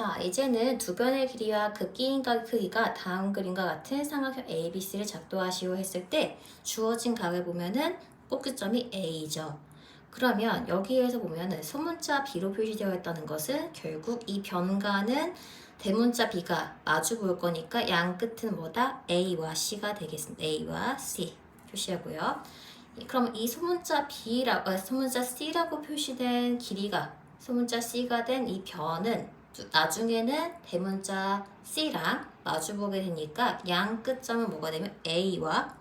자, 이제는 두 변의 길이와 그 끼인각의 크기가 다음 그림과 같은 삼각형 ABC를 작도하시오 했을 때 주어진 각을 보면은 꼭지점이 A죠. 그러면 여기에서 보면은 소문자 B로 표시되어 있다는 것은 결국 이 변가는 대문자 B가 마주 볼 거니까 양 끝은 뭐다? A와 C가 되겠습니다. A와 C 표시하고요. 그럼 이 소문자 B라고, 아, 소문자 C라고 표시된 길이가 소문자 C가 된 이 변은 나중에는 대문자 C랑 마주보게 되니까 양 끝점은 뭐가 되면 A와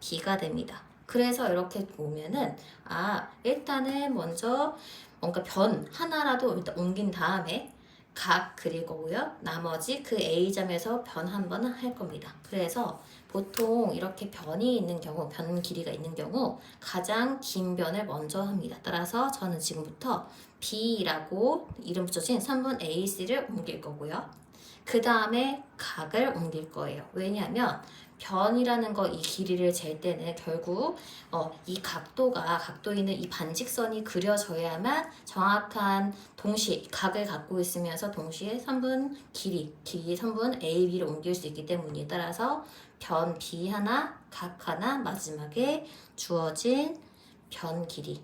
B가 됩니다. 그래서 이렇게 보면은 아 일단은 먼저 뭔가 변 하나라도 일단 옮긴 다음에 각 그릴 거고요. 나머지 그 A점에서 변 한 번은 할 겁니다. 그래서 보통 이렇게 변이 있는 경우, 변 길이가 있는 경우 가장 긴 변을 먼저 합니다. 따라서 저는 지금부터 B라고 이름 붙여진 3분 AC를 옮길 거고요. 그 다음에 각을 옮길 거예요. 왜냐하면 변이라는 거 이 길이를 잴 때는 결국 어, 이 각도가 각도 있는 이 반직선이 그려져야만 정확한 동시에 각을 갖고 있으면서 동시에 3분 길이 길이 3분 A, B를 옮길 수 있기 때문에 따라서 변 B 하나, 각 하나 마지막에 주어진 변 길이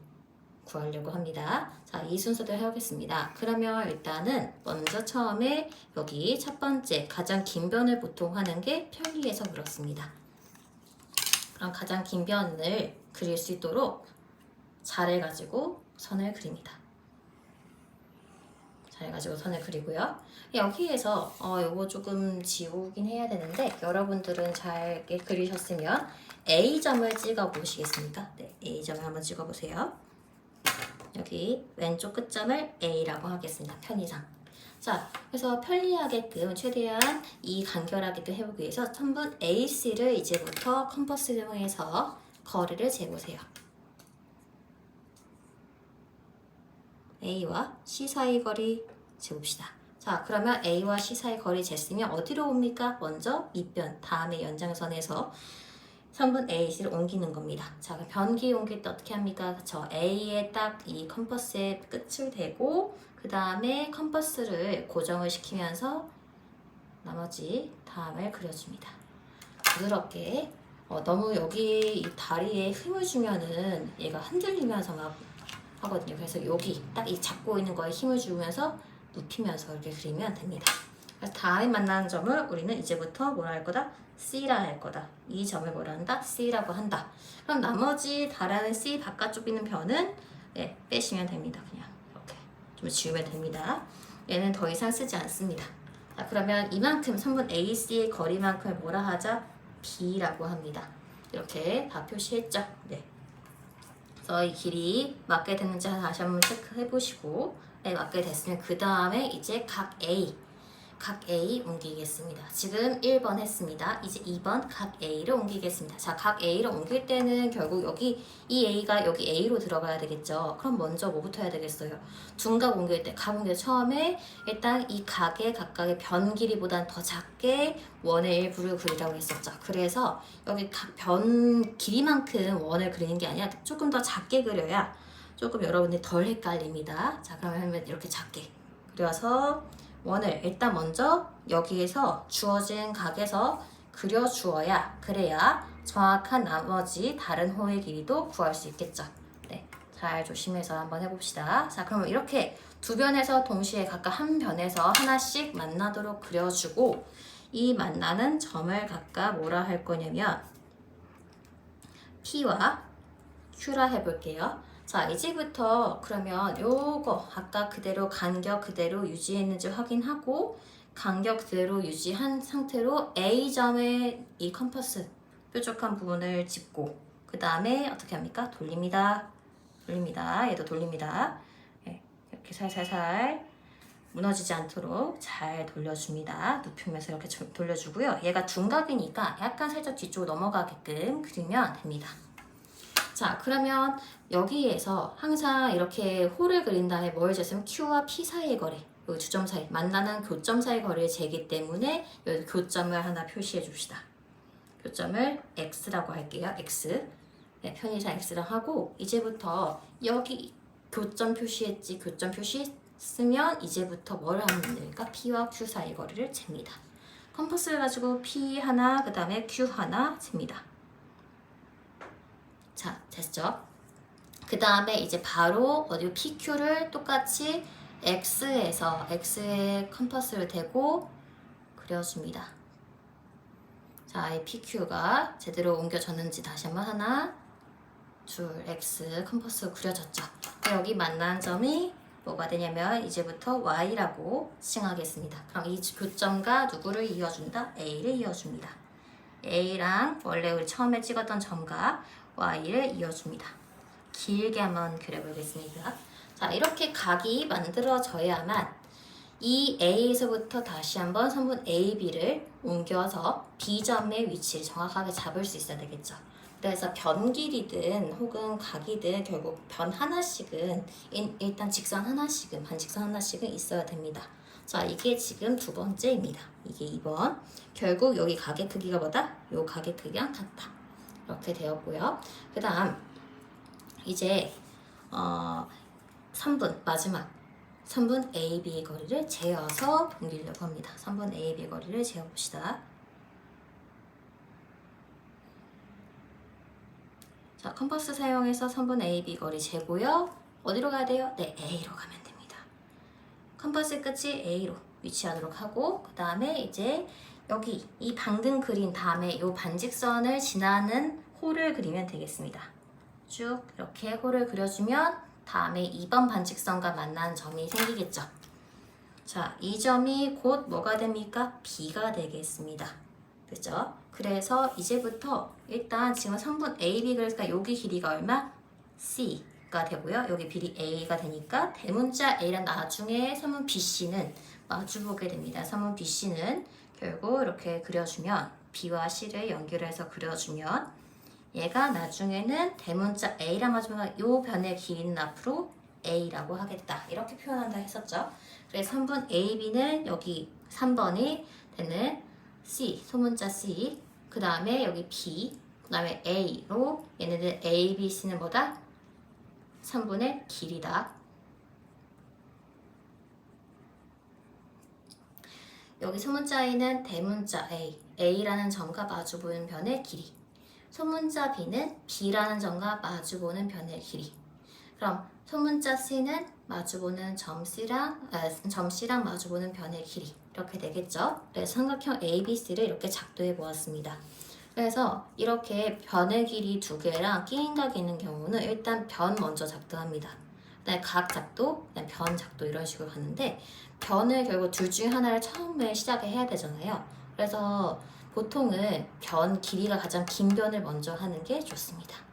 구하려고 합니다. 자, 이 순서대로 해보겠습니다. 그러면 일단은 먼저 처음에 여기 첫 번째 가장 긴 변을 보통 하는 게 편리해서 그렇습니다. 그럼 가장 긴 변을 그릴 수 있도록 자를 가지고 선을 그립니다. 잘 가지고 선을 그리고요. 여기에서 어 요거 조금 지우긴 해야 되는데 여러분들은 잘 그리셨으면 A점을 찍어 보시겠습니까? 네, A점을 한번 찍어 보세요. 여기 왼쪽 끝점을 A라고 하겠습니다. 편의상. 자, 그래서 편리하게끔 최대한 이 간결하게끔 해보기 위해서 3분 AC를 이제부터 컴퍼스를 통해서 거리를 재보세요. A와 C 사이 거리 재봅시다. 자, 그러면 A와 C 사이 거리 쟀으면 어디로 옵니까? 먼저 밑변, 다음에 연장선에서 3분 AC를 옮기는 겁니다. 자, 변기 옮길 때 어떻게 합니까? 저 A에 딱 이 컴퍼스에 끝을 대고 그 다음에 컴퍼스를 고정을 시키면서 나머지 다음을 그려줍니다. 부드럽게 어, 너무 여기 이 다리에 힘을 주면은 얘가 흔들리면서 막 하거든요. 그래서 여기 딱 이 잡고 있는 거에 힘을 주면서 눕히면서 이렇게 그리면 됩니다. 그래서 다음에 만나는 점을 우리는 이제부터 뭐라 할 거다? C라 할 거다. 이 점을 뭐라 한다? C라고 한다. 그럼 나머지 다른 C 바깥쪽 있는 변은 예, 빼시면 됩니다. 그냥 이렇게 좀 지우면 됩니다. 얘는 더 이상 쓰지 않습니다. 자, 그러면 이만큼 3분 AC의 거리만큼을 뭐라 하자? B라고 합니다. 이렇게 다 표시했죠? 네. 그래서 이 길이 맞게 됐는지 다시 한번 체크해 보시고 네, 맞게 됐으면 그 다음에 이제 각 A 각 A 옮기겠습니다. 지금 1번 했습니다. 이제 2번 각 A를 옮기겠습니다. 자, 각 A를 옮길 때는 결국 여기 이 A가 여기 A로 들어가야 되겠죠. 그럼 먼저 뭐부터 해야 되겠어요? 둔각 옮길 때, 각 옮길 때 처음에 일단 이 각의 각각의 변 길이보단 더 작게 원의 일부를 그리라고 했었죠. 그래서 여기 각 변 길이만큼 원을 그리는 게 아니라 조금 더 작게 그려야 조금 여러분들이 덜 헷갈립니다. 자, 그러면 이렇게 작게 그려서 원을 일단 먼저 여기에서 주어진 각에서 그려 주어야 그래야 정확한 나머지 다른 호의 길이도 구할 수 있겠죠. 네, 잘 조심해서 한번 해봅시다. 자, 그러면 이렇게 두 변에서 동시에 각각 한 변에서 하나씩 만나도록 그려주고 이 만나는 점을 각각 뭐라 할 거냐면 P와 Q라 해볼게요. 자, 이제부터 그러면 요거 아까 그대로 간격 그대로 유지했는지 확인하고 간격 그대로 유지한 상태로 A점의 이 컴퍼스 뾰족한 부분을 짚고 그 다음에 어떻게 합니까? 돌립니다. 돌립니다. 얘도 돌립니다. 네, 이렇게 살살살 무너지지 않도록 잘 돌려줍니다. 눕히면서 이렇게 돌려주고요. 얘가 둔각이니까 약간 살짝 뒤쪽으로 넘어가게끔 그리면 됩니다. 자, 그러면 여기에서 항상 이렇게 홀을 그린 다음에 뭘 쟀으면 Q와 P 사이의 거리, 이 주점 사이, 만나는 교점 사이 거리를 재기 때문에 여기 교점을 하나 표시해 줍시다. 교점을 X라고 할게요. X. 네, 편의상 X랑 하고 이제부터 여기 교점 표시했지. 교점 표시 쓰면 이제부터 뭘 하면 됩니까? P와 Q 사이 거리를 잽니다. 컴퍼스를 가지고 P 하나, 그 다음에 Q 하나 잽니다. 자, 됐죠? 그 다음에 이제 바로 어디 PQ를 똑같이 X에서 X에 컴퍼스를 대고 그려줍니다. 자, 이 PQ가 제대로 옮겨졌는지 다시 한번 하나, 둘, X 컴퍼스 그려졌죠. 여기 만난 점이 뭐가 되냐면 이제부터 Y라고 칭하겠습니다. 그럼 이 교점과 누구를 이어준다? A를 이어줍니다. A랑 원래 우리 처음에 찍었던 점과 Y를 이어줍니다. 길게 한번 그려보겠습니다. 자, 이렇게 각이 만들어져야만 이 A에서부터 다시 한번 선분 AB를 옮겨서 B점의 위치를 정확하게 잡을 수 있어야 되겠죠. 그래서 변 길이든 혹은 각이든 결국 변 하나씩은 일- 일단 직선 하나씩은 반직선 하나씩은 있어야 됩니다. 자, 이게 지금 두 번째입니다. 이게 2번. 결국 여기 각의 크기가 뭐다? 요 각의 크기랑 같다. 이렇게 되었고요. 그 다음 이제 어, 3분 마지막 3분 AB의 거리를 재어서 옮기려고 합니다. 3분 AB의 거리를 재어봅시다. 자, 컴퍼스 사용해서 3분 AB 거리 재고요. 어디로 가야 돼요? 네, A로 가면 됩니다. 컴퍼스 끝이 A로 위치하도록 하고 그 다음에 이제 여기 이 방금 그린 다음에 이 반직선을 지나는 홀을 그리면 되겠습니다. 쭉 이렇게 홀을 그려주면 다음에 2번 반직선과 만나는 점이 생기겠죠. 자, 이 점이 곧 뭐가 됩니까? B가 되겠습니다. 그죠? 그래서 이제부터 일단 지금 3분 AB 그러니까 여기 길이가 얼마? C가 되고요. 여기 길이 A가 되니까 대문자 A랑 나중에 3분 BC는 마주보게 됩니다. 3분 BC는 결국 이렇게 그려주면 B와 C를 연결해서 그려주면 얘가 나중에는 대문자 A랑 마주보면 요 변의 길이는 앞으로 A라고 하겠다. 이렇게 표현한다 했었죠. 그래서 3분 AB는 여기 3번이 되는 C, 소문자 C, 그 다음에 여기 B, 그 다음에 A로 얘네들 A, B, C는 뭐다? 3분의 길이다. 여기 소문자 A는 대문자 A, A라는 점과 마주보는 변의 길이. 소문자 B는 B라는 점과 마주보는 변의 길이. 그럼 소문자 C는 마주보는 점 C랑 아, 점 C랑 마주보는 변의 길이 이렇게 되겠죠. 그래서 삼각형 ABC를 이렇게 작도해 보았습니다. 그래서 이렇게 변의 길이 두 개랑 끼인 각이 있는 경우는 일단 변 먼저 작도합니다. 그다음에 각 작도, 그다음에 변 작도 이런 식으로 가는데 변을 결국 둘 중에 하나를 처음에 시작을 해야 되잖아요. 그래서 보통은 변 길이가 가장 긴 변을 먼저 하는 게 좋습니다.